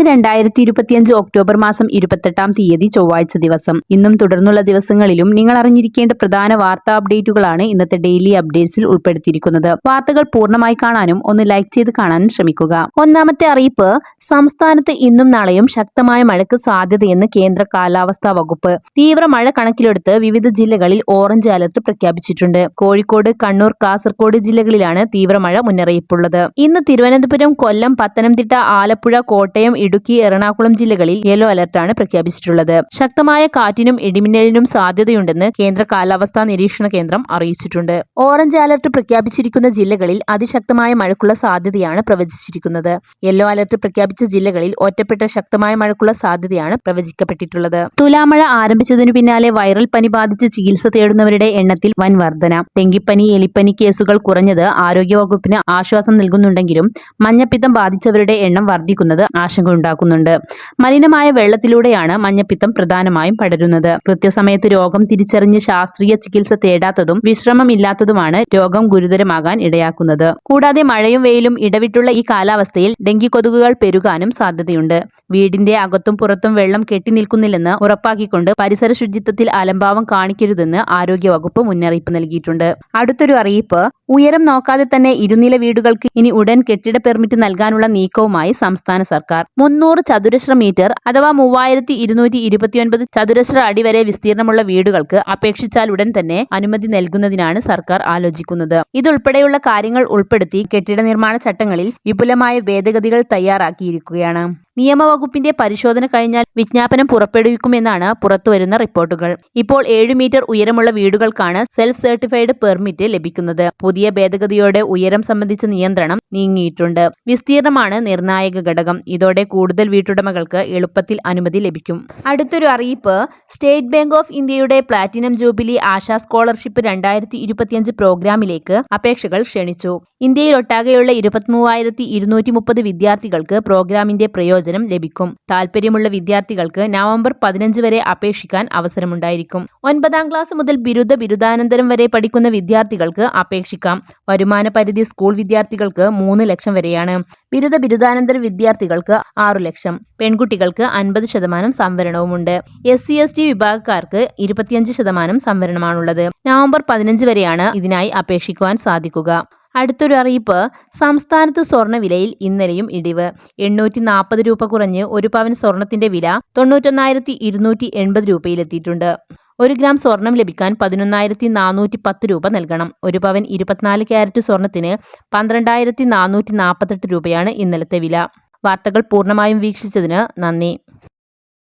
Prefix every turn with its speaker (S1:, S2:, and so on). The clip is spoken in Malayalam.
S1: ഇന്ന് രണ്ടായിരത്തി ഇരുപത്തിയഞ്ച് ഒക്ടോബർ മാസം ഇരുപത്തെട്ടാം തീയതി ചൊവ്വാഴ്ച ദിവസം ഇന്നും തുടർന്നുള്ള ദിവസങ്ങളിലും നിങ്ങൾ അറിഞ്ഞിരിക്കേണ്ട പ്രധാന വാർത്താ അപ്ഡേറ്റുകളാണ് ഇന്നത്തെ ഡെയിലി അപ്ഡേറ്റ്സിൽ ഉൾപ്പെടുത്തിയിരിക്കുന്നത് വാർത്തകൾ പൂർണ്ണമായി കാണാനും ഒന്ന് ലൈക്ക് ചെയ്ത് കാണാനും ശ്രമിക്കുക ഒന്നാമത്തെ അറിയിപ്പ് സംസ്ഥാനത്ത് ഇന്നും നാളെയും ശക്തമായ മഴയ്ക്ക് സാധ്യതയെന്ന് കേന്ദ്ര കാലാവസ്ഥാ വകുപ്പ് തീവ്ര മഴ കണക്കിലെടുത്ത് വിവിധ ജില്ലകളിൽ ഓറഞ്ച് അലർട്ട് പ്രഖ്യാപിച്ചിട്ടുണ്ട് കോഴിക്കോട് കണ്ണൂർ കാസർകോട് ജില്ലകളിലാണ് തീവ്രമഴ മുന്നറിയിപ്പുള്ളത് ഇന്ന് തിരുവനന്തപുരം കൊല്ലം പത്തനംതിട്ട ആലപ്പുഴ കോട്ടയം ഇടുക്കി എറണാകുളം ജില്ലകളിൽ യെല്ലോ അലർട്ടാണ് പ്രഖ്യാപിച്ചിട്ടുള്ളത് ശക്തമായ കാറ്റിനും ഇടിമിന്നലിനും സാധ്യതയുണ്ടെന്ന് കേന്ദ്ര കാലാവസ്ഥാ നിരീക്ഷണ കേന്ദ്രം അറിയിച്ചിട്ടുണ്ട് ഓറഞ്ച് അലർട്ട് പ്രഖ്യാപിച്ചിരിക്കുന്ന ജില്ലകളിൽ അതിശക്തമായ മഴക്കുള്ള സാധ്യതയാണ് പ്രവചിച്ചിരിക്കുന്നത് യെല്ലോ അലർട്ട് പ്രഖ്യാപിച്ച ജില്ലകളിൽ ഒറ്റപ്പെട്ട ശക്തമായ മഴക്കുള്ള സാധ്യതയാണ് പ്രവചിക്കപ്പെട്ടിട്ടുള്ളത് തുലാമഴ ആരംഭിച്ചതിനു പിന്നാലെ വൈറൽ പനി ബാധിച്ച് ചികിത്സ തേടുന്നവരുടെ എണ്ണത്തിൽ വൻ വർധന ഡെങ്കിപ്പനി എലിപ്പനി കേസുകൾ കുറഞ്ഞത് ആരോഗ്യവകുപ്പിന് ആശ്വാസം നൽകുന്നുണ്ടെങ്കിലും മഞ്ഞപ്പിത്തം ബാധിച്ചവരുടെ എണ്ണം വർദ്ധിക്കുന്നത് ആശങ്ക ഉണ്ടാക്കുന്നുണ്ട് മലിനമായ വെള്ളത്തിലൂടെയാണ് മഞ്ഞപ്പിത്തം പ്രധാനമായും പടരുന്നത് കൃത്യസമയത്ത് രോഗം തിരിച്ചറിഞ്ഞ് ശാസ്ത്രീയ ചികിത്സ തേടാത്തതും വിശ്രമം ഇല്ലാത്തതുമാണ് രോഗം ഗുരുതരമാകാൻ ഇടയാക്കുന്നത് കൂടാതെ മഴയും വെയിലും ഇടവിട്ടുള്ള ഈ കാലാവസ്ഥയിൽ ഡെങ്കി കൊതുകുകൾ പെരുകാനും സാധ്യതയുണ്ട് വീടിന്റെ അകത്തും പുറത്തും വെള്ളം കെട്ടി നിൽക്കുന്നില്ലെന്ന് ഉറപ്പാക്കിക്കൊണ്ട് പരിസര ശുചിത്വത്തിൽ അലംഭാവം കാണിക്കരുതെന്ന് ആരോഗ്യവകുപ്പ് മുന്നറിയിപ്പ് നൽകിയിട്ടുണ്ട് അടുത്തൊരു അറിയിപ്പ് ഉയരം നോക്കാതെ തന്നെ ഇരുനില വീടുകൾക്ക് ഇനി ഉടൻ കെട്ടിട പെർമിറ്റ് നൽകാനുള്ള നീക്കവുമായി സംസ്ഥാന സർക്കാർ മുന്നൂറ് ചതുരശ്ര മീറ്റർ അഥവാ മൂവായിരത്തി ഇരുന്നൂറ്റി ഇരുപത്തിയൊൻപത് ചതുരശ്ര അടി വരെ വിസ്തീർണമുള്ള വീടുകൾക്ക് അപേക്ഷിച്ചാൽ ഉടൻ തന്നെ അനുമതി നൽകുന്നതിനാണ് സർക്കാർ ആലോചിക്കുന്നത് ഇതുൾപ്പെടെയുള്ള കാര്യങ്ങൾ ഉൾപ്പെടുത്തി കെട്ടിട നിർമ്മാണ ചട്ടങ്ങളിൽ വിപുലമായ ഭേദഗതികൾ തയ്യാറാക്കിയിരിക്കുകയാണ് നിയമവകുപ്പിന്റെ പരിശോധന കഴിഞ്ഞാൽ വിജ്ഞാപനം പുറപ്പെടുവിക്കുമെന്നാണ് പുറത്തുവരുന്ന റിപ്പോർട്ടുകൾ ഇപ്പോൾ ഏഴ് മീറ്റർ ഉയരമുള്ള വീടുകൾക്കാണ് സെൽഫ് സർട്ടിഫൈഡ് പെർമിറ്റ് ലഭിക്കുന്നത് പുതിയ ഭേദഗതിയോടെ ഉയരം സംബന്ധിച്ച നിയന്ത്രണം നീങ്ങിയിട്ടുണ്ട് വിസ്തീർണമാണ് നിർണായക ഘടകം ഇതോടെ കൂടുതൽ വീട്ടുടമകൾക്ക് എളുപ്പത്തിൽ അനുമതി ലഭിക്കും അടുത്തൊരു അറിയിപ്പ് സ്റ്റേറ്റ് ബാങ്ക് ഓഫ് ഇന്ത്യയുടെ പ്ലാറ്റിനം ജൂബിലി ആശാ സ്കോളർഷിപ്പ് രണ്ടായിരത്തി ഇരുപത്തിയഞ്ച് പ്രോഗ്രാമിലേക്ക് അപേക്ഷകൾ ക്ഷണിച്ചു ഇന്ത്യയിലൊട്ടാകെയുള്ള ഇരുപത്തിമൂവായിരത്തി ഇരുന്നൂറ്റി മുപ്പത് വിദ്യാർത്ഥികൾക്ക് പ്രോഗ്രാമിന്റെ പ്രയോജനം പ്രയോജനം ലഭിക്കും താൽപര്യമുള്ള വിദ്യാർത്ഥികൾക്ക് നവംബർ പതിനഞ്ച് വരെ അപേക്ഷിക്കാൻ അവസരമുണ്ടായിരിക്കും ഒൻപതാം ക്ലാസ് മുതൽ ബിരുദ ബിരുദാനന്തരം വരെ പഠിക്കുന്ന വിദ്യാർത്ഥികൾക്ക് അപേക്ഷിക്കാം വരുമാന പരിധി സ്കൂൾ വിദ്യാർത്ഥികൾക്ക് മൂന്ന് ലക്ഷം വരെയാണ് ബിരുദ ബിരുദാനന്തര വിദ്യാർത്ഥികൾക്ക് ആറു ലക്ഷം പെൺകുട്ടികൾക്ക് അൻപത് ശതമാനം സംവരണവുമുണ്ട് എസ് സി എസ് ടി വിഭാഗക്കാർക്ക് ഇരുപത്തിയഞ്ച് ശതമാനം സംവരണമാണുള്ളത് നവംബർ പതിനഞ്ച് വരെയാണ് ഇതിനായി അപേക്ഷിക്കുവാൻ സാധിക്കുക അടുത്തൊരു അറിയിപ്പ് സംസ്ഥാനത്ത് സ്വർണ്ണവിലയിൽ ഇന്നലെയും ഇടിവ് എണ്ണൂറ്റി നാൽപ്പത് രൂപ കുറഞ്ഞ് ഒരു പവൻ സ്വർണത്തിന്റെ വില തൊണ്ണൂറ്റൊന്നായിരത്തി ഇരുന്നൂറ്റി എൺപത് രൂപയിലെത്തിയിട്ടുണ്ട് ഒരു ഗ്രാം സ്വർണം ലഭിക്കാൻ പതിനൊന്നായിരത്തി നാനൂറ്റി പത്ത് രൂപ നൽകണം ഒരു പവൻ ഇരുപത്തിനാല് ക്യാരറ്റ് സ്വർണത്തിന് പന്ത്രണ്ടായിരത്തി നാനൂറ്റി നാൽപ്പത്തെട്ട് രൂപയാണ് ഇന്നലത്തെ വില വാർത്തകൾ പൂർണ്ണമായും വീക്ഷിച്ചതിന് നന്ദി